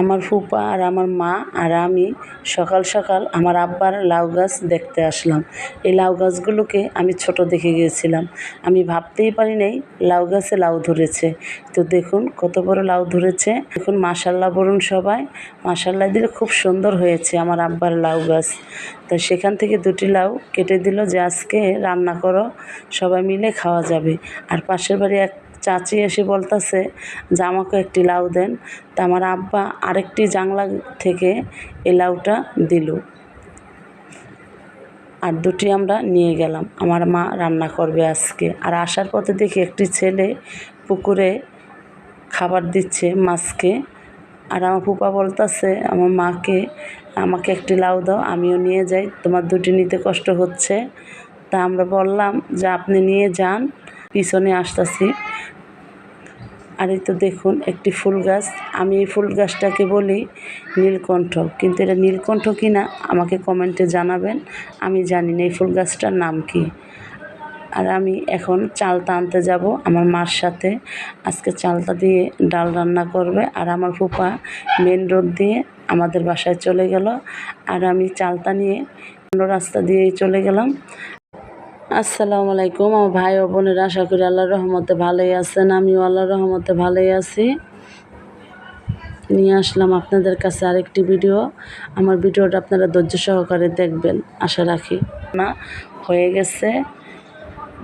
আমার ফুপা আর আমার মা আর আমি সকাল সকাল আমার আব্বার লাউ গাছ দেখতে আসলাম। এই লাউ গাছগুলোকে আমি ছোট দেখে গিয়েছিলাম। আমি ভাবতেই পারি নাই লাউ গাছে লাউ ধরেছে। তো দেখুন কত বড় লাউ ধরেছে। দেখুন মাশাল্লাহ বলুন সবাই। মাশাল্লাহ দিলে খুব সুন্দর হয়েছে আমার আব্বার লাউ গাছ। তো সেখান থেকে দুটি লাউ কেটে দিল যে আজকে রান্না করো, সবাই মিলে খাওয়া যাবে। আর পাশের বাড়ি এক চাচি এসে বলতেছে যে, আমাকে একটি লাউ দেন। তা আমার আব্বা আরেকটি জাংলা থেকে এই লাউটা দিল। আর দুটি আমরা নিয়ে গেলাম। আমার মা রান্না করবে আজকে। আর আসার পথে দেখি একটি ছেলে পুকুরে খাবার দিচ্ছে মাছকে। আর আমার ফুপা বলতেছে, আমার মাকে, আমাকে একটি লাউ দাও, আমিও নিয়ে যাই। তোমার দুটি নিতে কষ্ট হচ্ছে। তা আমরা বললাম যে, আপনি নিয়ে যান। পিছনে আসতেছি। আর এই তো দেখুন, একটি ফুল গাছ। আমি এই ফুল গাছটাকে বলি নীলকণ্ঠ। কিন্তু এটা নীলকণ্ঠ কি না, আমাকে কমেন্টে জানাবেন। আমি জানি না এই ফুল গাছটার নাম কি। আর আমি এখন চালটা আনতে যাব আমার মার সাথে। আজকে চালটা দিয়ে ডাল রান্না করবে আর আমার ফুপা মেন রোড দিয়ে আমাদের বাসায় চলে গেল। আর আমি চালটা নিয়ে অন্য রাস্তা দিয়েই চলে গেলাম। আসসালামু আলাইকুম, আমার ভাই ও বোনেরা, আশা করি আল্লাহর রহমতে ভালোই আছেন। আমিও আল্লাহর রহমতে ভালোই আছি। নিয়ে আসলাম আপনাদের কাছে আরেকটি ভিডিও। আমার ভিডিওটা আপনারা ধৈর্য সহকারে দেখবেন, আশা রাখি। না, হয়ে গেছে।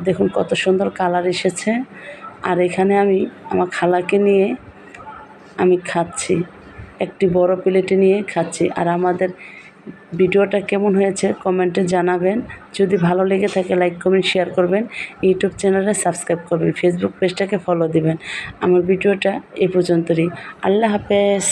দেখুন কত সুন্দর কালার এসেছে। আর এখানে আমি আমার খালাকে নিয়ে আমি খাচ্ছি। একটি বড় প্লেটে নিয়ে খাচ্ছি। আর আমাদের ভিডিওটা কেমন হয়েছে কমেন্টে জানাবেন। যদি ভালো লেগে থাকে, লাইক, কমেন্ট, শেয়ার করবেন। ইউটিউব চ্যানেলে সাবস্ক্রাইব করবেন, ফেসবুক পেজটাকে ফলো দিবেন। আমার ভিডিওটা এ পর্যন্তই। আল্লাহ হাফেজ।